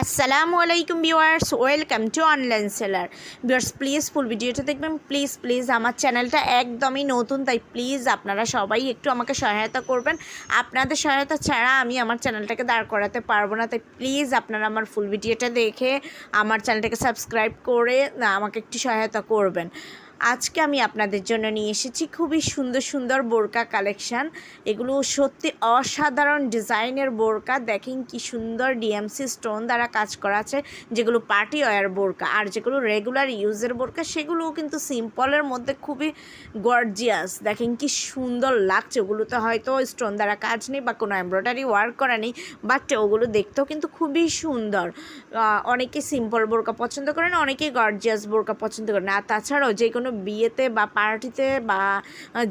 আসসালামু আলাইকুম viewers welcome to online seller viewers please full ভিডিওটা দেখবেন। প্লিজ প্লিজ আমার চ্যানেলটা একদমই নতুন, তাই প্লিজ আপনারা সবাই একটু আমাকে সহায়তা করবেন। আপনাদের সহায়তা ছাড়া আমি আমার চ্যানেলটাকে দাঁড় করাতে পারব না। তাই প্লিজ আপনারা আমার ফুল ভিডিওটা দেখে আমার চ্যানেলটাকে সাবস্ক্রাইব করে আমাকে একটু সহায়তা করবেন। আজকে আমি আপনাদের জন্য নিয়ে এসেছি খুবই সুন্দর সুন্দর বোরকা কালেকশান। এগুলো সত্যি অসাধারণ ডিজাইনের বোরকা। দেখেন কি সুন্দর ডিএমসি স্টোন দ্বারা কাজ করা আছে, যেগুলো পার্টি ওয়ার বোরকা। আর যেগুলো রেগুলার ইউজের বোরকা, সেগুলোও কিন্তু সিম্পলের মধ্যে খুবই গর্জিয়াস দেখেন কি সুন্দর লাগছে। ওগুলোতে হয়তো স্টোন দ্বারা কাজ নেই বা কোনো এমব্রয়ডারি ওয়ার্ক করা নেই বাট ওগুলো দেখতেও কিন্তু খুবই সুন্দর। অনেকে সিম্পল বোরকা পছন্দ করেন অনেকেই গর্জিয়াস বোরকা পছন্দ করেন। আর তাছাড়াও যে কোনো বিয়েতে বা পার্টিতে বা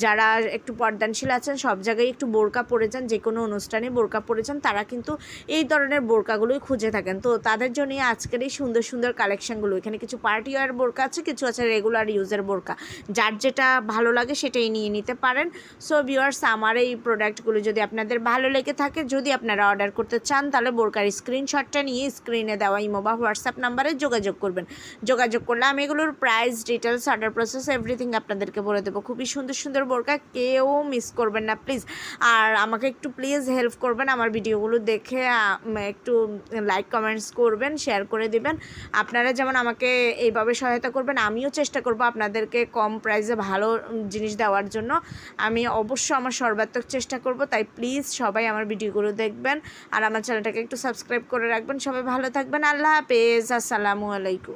যারা একটু পর্দানশীল আছেন, সব জায়গায় একটু বোরকা পরে যান যে কোনো অনুষ্ঠানে বোরকা পরে যান, তারা কিন্তু এই ধরনের বোরকাগুলোই খুঁজে থাকেন। তো তাদের জন্যই আজকের এই সুন্দর সুন্দর কালেকশনগুলো এখানে কিছু পার্টি ওয়ার বোরকা আছে, কিছু আছে রেগুলার ইউজের বোরকা। যার যেটা ভালো লাগে সেটাই নিয়ে নিতে পারেন। সো ভিউয়ার্স আমার এই প্রোডাক্টগুলো যদি আপনাদের ভালো লেগে থাকে, যদি আপনারা অর্ডার করতে চান, তাহলে বোরকার স্ক্রিনশটটা নিয়ে স্ক্রিনে দেওয়া ইমো বা হোয়াটসঅ্যাপ নাম্বারে যোগাযোগ করবেন। যোগাযোগ করলে আমি এগুলোর price details order process everything আপনাদেরকে বলে দেবো। খুবই সুন্দর সুন্দর বোরকা, কেউ মিস করবেন না প্লিজ আর আমাকে একটু প্লিজ হেল্প করবেন, আমার ভিডিওগুলো দেখে একটু লাইক কমেন্টস করবেন শেয়ার করে দিবেন। আপনারা যেমন আমাকে এইভাবে সহায়তা করবেন, আমিও চেষ্টা করব আপনাদেরকে কম প্রাইসে ভালো জিনিস দেওয়ার জন্য। আমি অবশ্য আমার সর্বাত্মক চেষ্টা করব, তাই প্লিজ সবাই আমার ভিডিওগুলো দেখবেন। আর আমার চ্যানেলটাকে একটু সাবস্ক্রাইব করে রাখবেন। সবাই ভালো থাকবেন। আল্লাহ হাফেজ। আসসালামু আলাইকুম।